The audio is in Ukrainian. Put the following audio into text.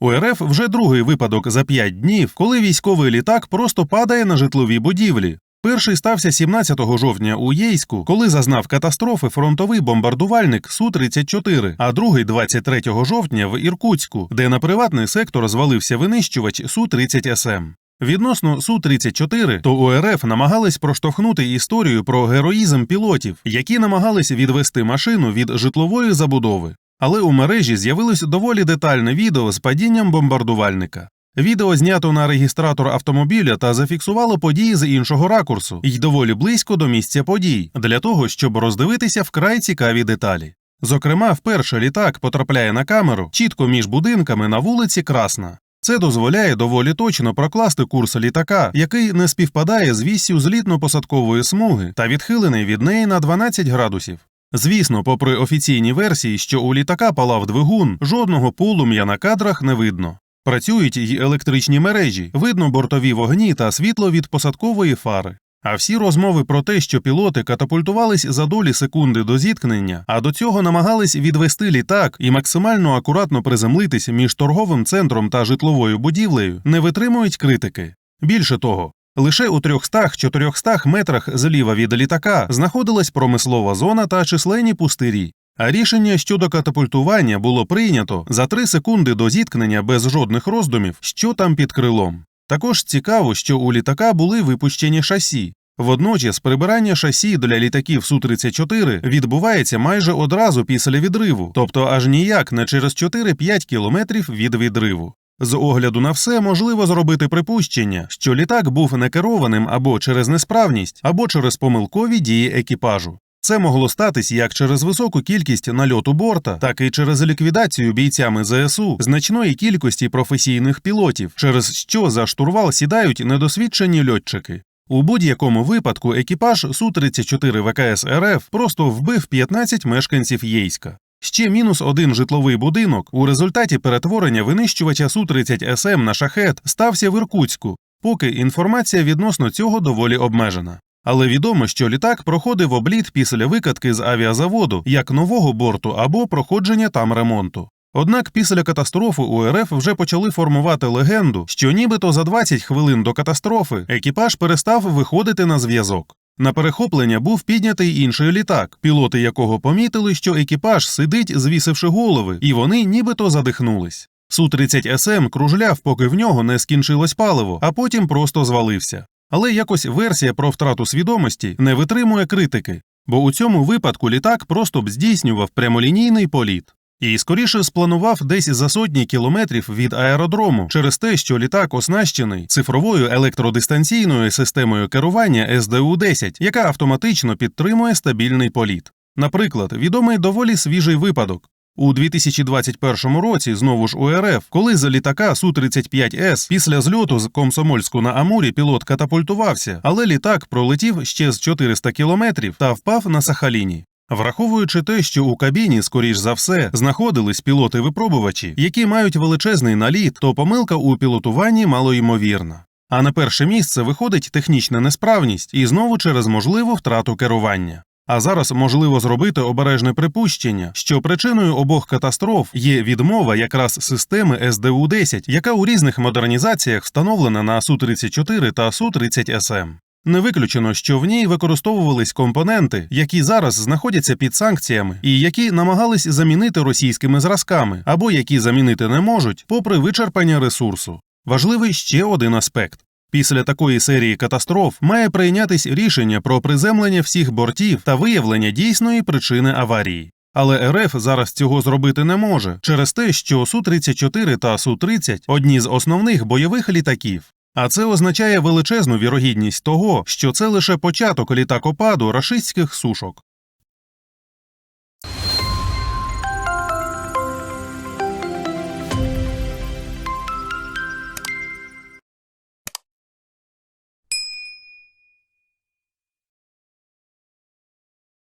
У РФ вже другий випадок за 5 днів, коли військовий літак просто падає на житлові будівлі. Перший стався 17 жовтня у Єйську, коли зазнав катастрофи фронтовий бомбардувальник Су-34, а другий 23 жовтня в Іркутську, де на приватний сектор звалився винищувач Су-30СМ. Відносно Су-34, то у РФ намагались проштовхнути історію про героїзм пілотів, які намагались відвести машину від житлової забудови. Але у мережі з'явилось доволі детальне відео з падінням бомбардувальника. Відео знято на регістратор автомобіля та зафіксувало події з іншого ракурсу й доволі близько до місця подій, для того, щоб роздивитися вкрай цікаві деталі. Зокрема, вперше літак потрапляє на камеру чітко між будинками на вулиці Красна. Це дозволяє доволі точно прокласти курс літака, який не співпадає з віссю злітно-посадкової смуги та відхилений від неї на 12 градусів. Звісно, попри офіційні версії, що у літака палав двигун, жодного полум'я на кадрах не видно. Працюють й електричні мережі, видно бортові вогні та світло від посадкової фари. А всі розмови про те, що пілоти катапультувались за долі секунди до зіткнення, а до цього намагались відвести літак і максимально акуратно приземлитись між торговим центром та житловою будівлею, не витримують критики. Більше того, лише у 300-400 метрах зліва від літака знаходилась промислова зона та численні пустирі. А рішення щодо катапультування було прийнято за 3 секунди до зіткнення без жодних роздумів, що там під крилом. Також цікаво, що у літака були випущені шасі. Водночас прибирання шасі для літаків Су-34 відбувається майже одразу після відриву, тобто аж ніяк не через 4-5 кілометрів від відриву. З огляду на все можливо зробити припущення, що літак був некерованим або через несправність, або через помилкові дії екіпажу. Це могло статись як через високу кількість нальоту борта, так і через ліквідацію бійцями ЗСУ значної кількості професійних пілотів, через що за штурвал сідають недосвідчені льотчики. У будь-якому випадку екіпаж Су-34 ВКС РФ просто вбив 15 мешканців Єйська. Ще мінус один житловий будинок у результаті перетворення винищувача Су-30СМ на шахет стався в Іркутську, поки інформація відносно цього доволі обмежена. Але відомо, що літак проходив обліт після викатки з авіазаводу як нового борту або проходження там ремонту. Однак після катастрофи у РФ вже почали формувати легенду, що нібито за 20 хвилин до катастрофи екіпаж перестав виходити на зв'язок. На перехоплення був піднятий інший літак, пілоти якого помітили, що екіпаж сидить, звісивши голови, і вони нібито задихнулись. Су-30СМ кружляв, поки в нього не скінчилось паливо, а потім просто звалився. Але якось версія про втрату свідомості не витримує критики, бо у цьому випадку літак просто б здійснював прямолінійний політ. І скоріше спланував десь за сотні кілометрів від аеродрому через те, що літак оснащений цифровою електродистанційною системою керування СДУ-10, яка автоматично підтримує стабільний політ. Наприклад, відомий доволі свіжий випадок. У 2021 році знову ж у РФ, коли з літака Су-35С після зльоту з Комсомольську на Амурі пілот катапультувався, але літак пролетів ще з 400 кілометрів та впав на Сахаліні. Враховуючи те, що у кабіні, скоріш за все, знаходились пілоти-випробувачі, які мають величезний наліт, то помилка у пілотуванні малоймовірна. А на перше місце виходить технічна несправність і знову через можливу втрату керування. А зараз можливо зробити обережне припущення, що причиною обох катастроф є відмова якраз системи СДУ-10, яка у різних модернізаціях встановлена на Су-34 та Су-30СМ. Не виключено, що в ній використовувались компоненти, які зараз знаходяться під санкціями, і які намагались замінити російськими зразками, або які замінити не можуть, попри вичерпання ресурсу. Важливий ще один аспект. Після такої серії катастроф має прийнятись рішення про приземлення всіх бортів та виявлення дійсної причини аварії. Але РФ зараз цього зробити не може через те, що Су-34 та Су-30 одні з основних бойових літаків. А це означає величезну вірогідність того, що це лише початок літакопаду рашистських сушок.